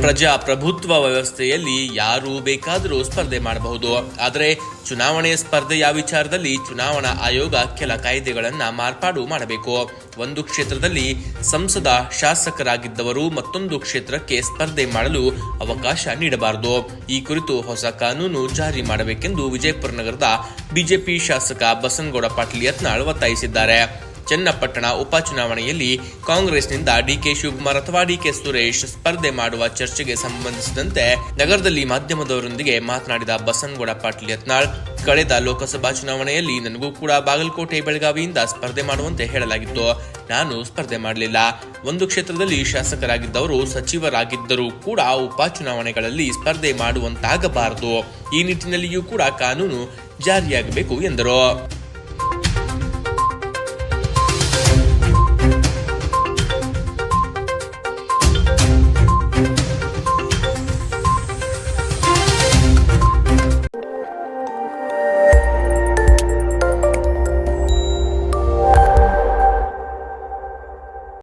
ಪ್ರಜಾಪ್ರಭುತ್ವ ವ್ಯವಸ್ಥೆಯಲ್ಲಿ ಯಾರು ಬೇಕಾದರೂ ಸ್ಪರ್ಧೆ ಮಾಡಬಹುದು. ಆದರೆ ಚುನಾವಣೆಯ ಸ್ಪರ್ಧೆಯ ವಿಚಾರದಲ್ಲಿ ಚುನಾವಣಾ ಆಯೋಗ ಕೆಲ ಕಾಯ್ದೆಗಳನ್ನು ಮಾರ್ಪಾಡು ಮಾಡಬೇಕು. ಒಂದು ಕ್ಷೇತ್ರದಲ್ಲಿ ಸಂಸದ ಶಾಸಕರಾಗಿದ್ದವರು ಮತ್ತೊಂದು ಕ್ಷೇತ್ರಕ್ಕೆ ಸ್ಪರ್ಧೆ ಮಾಡಲು ಅವಕಾಶ ನೀಡಬಾರದು. ಈ ಕುರಿತು ಹೊಸ ಕಾನೂನು ಜಾರಿ ಮಾಡಬೇಕೆಂದು ವಿಜಯಪುರ ನಗರದ ಬಿಜೆಪಿ ಶಾಸಕ ಬಸನಗೌಡ ಪಾಟೀಲ್ ಯತ್ನಾಳ್ ಒತ್ತಾಯಿಸಿದ್ದಾರೆ. ಚನ್ನಪಟ್ಟಣ ಉಪಚುನಾವಣೆಯಲ್ಲಿ ಕಾಂಗ್ರೆಸ್ನಿಂದ ಡಿಕೆ ಶಿವಕುಮಾರ್ ಅಥವಾ ಡಿಕೆ ಸುರೇಶ್ ಸ್ಪರ್ಧೆ ಮಾಡುವ ಚರ್ಚೆಗೆ ಸಂಬಂಧಿಸಿದಂತೆ ನಗರದಲ್ಲಿ ಮಾಧ್ಯಮದವರೊಂದಿಗೆ ಮಾತನಾಡಿದ ಬಸನಗೌಡ ಪಾಟೀಲ್ ಯತ್ನಾಳ್, ಕಳೆದ ಲೋಕಸಭಾ ಚುನಾವಣೆಯಲ್ಲಿ ನನಗೂ ಕೂಡ ಬಾಗಲಕೋಟೆ ಬೆಳಗಾವಿಯಿಂದ ಸ್ಪರ್ಧೆ ಮಾಡುವಂತೆ ಹೇಳಲಾಗಿತ್ತು. ನಾನು ಸ್ಪರ್ಧೆ ಮಾಡಲಿಲ್ಲ. ಒಂದು ಕ್ಷೇತ್ರದಲ್ಲಿ ಶಾಸಕರಾಗಿದ್ದವರು ಸಚಿವರಾಗಿದ್ದರೂ ಕೂಡ ಉಪಚುನಾವಣೆಗಳಲ್ಲಿ ಸ್ಪರ್ಧೆ ಮಾಡುವಂತಾಗಬಾರದು. ಈ ನಿಟ್ಟಿನಲ್ಲಿಯೂ ಕೂಡ ಕಾನೂನು ಜಾರಿಯಾಗಬೇಕು ಎಂದರು.